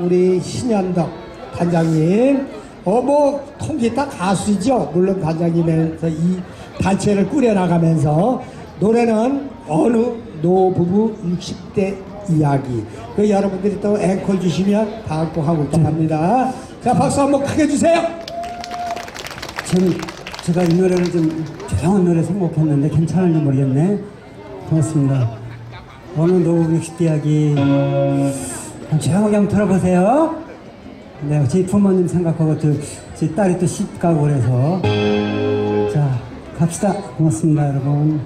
우리 신현덕 단장님. 어뭐 통기타 가수죠? 물론 단장님에서 이 단체를 꾸려나가면서 노래는 어느 노부부 60대 이야기. 그 여러분들이 또 앵콜 주시면 다음 곡 하고 있다 합니다. 자 박수 한번 크게 주세요. 저는 제가 이 노래를 좀 조용한 노래 선곡했는데 괜찮을지 모르겠네. 고맙습니다. 어느 노부 60대 이야기. 좀 한번 들어보세요. 네, 제 부모님 생각하고 또, 제 딸이 또 시집 가고 그래서 자 갑시다. 고맙습니다, 여러분.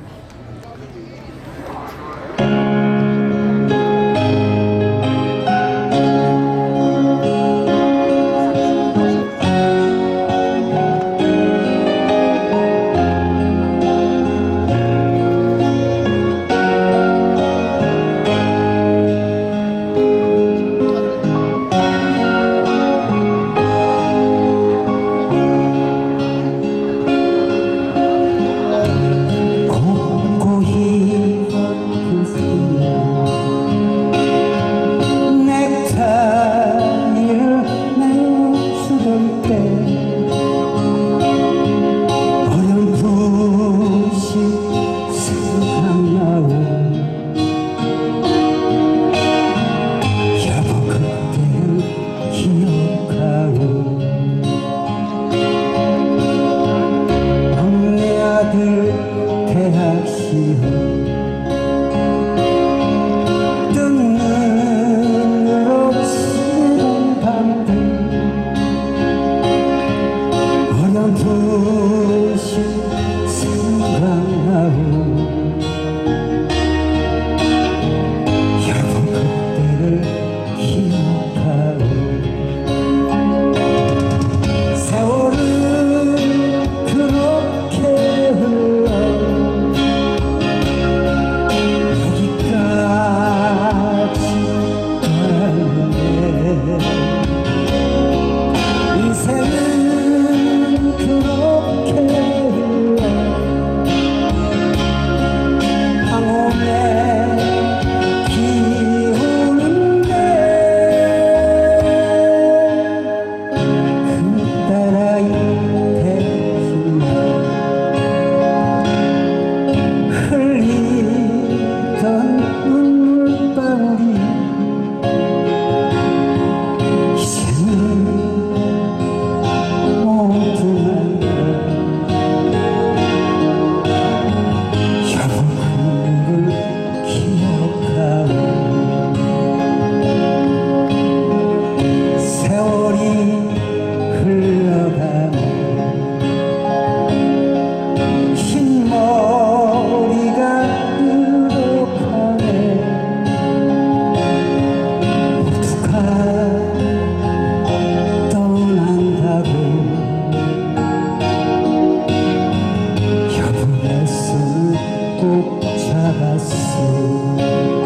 abraço.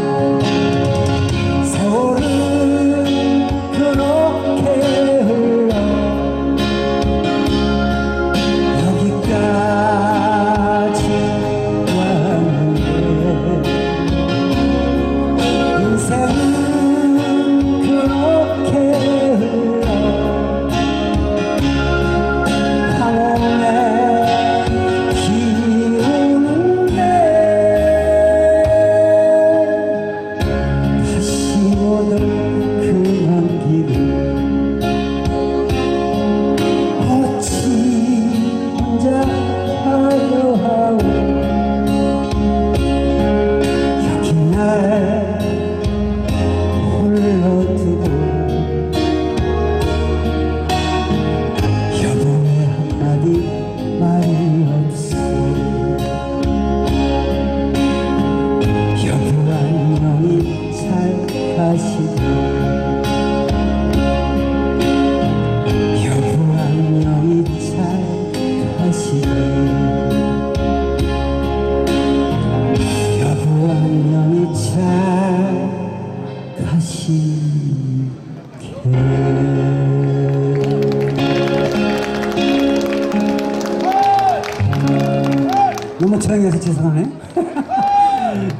너무 조용해서 죄송하네.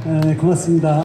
에, 고맙습니다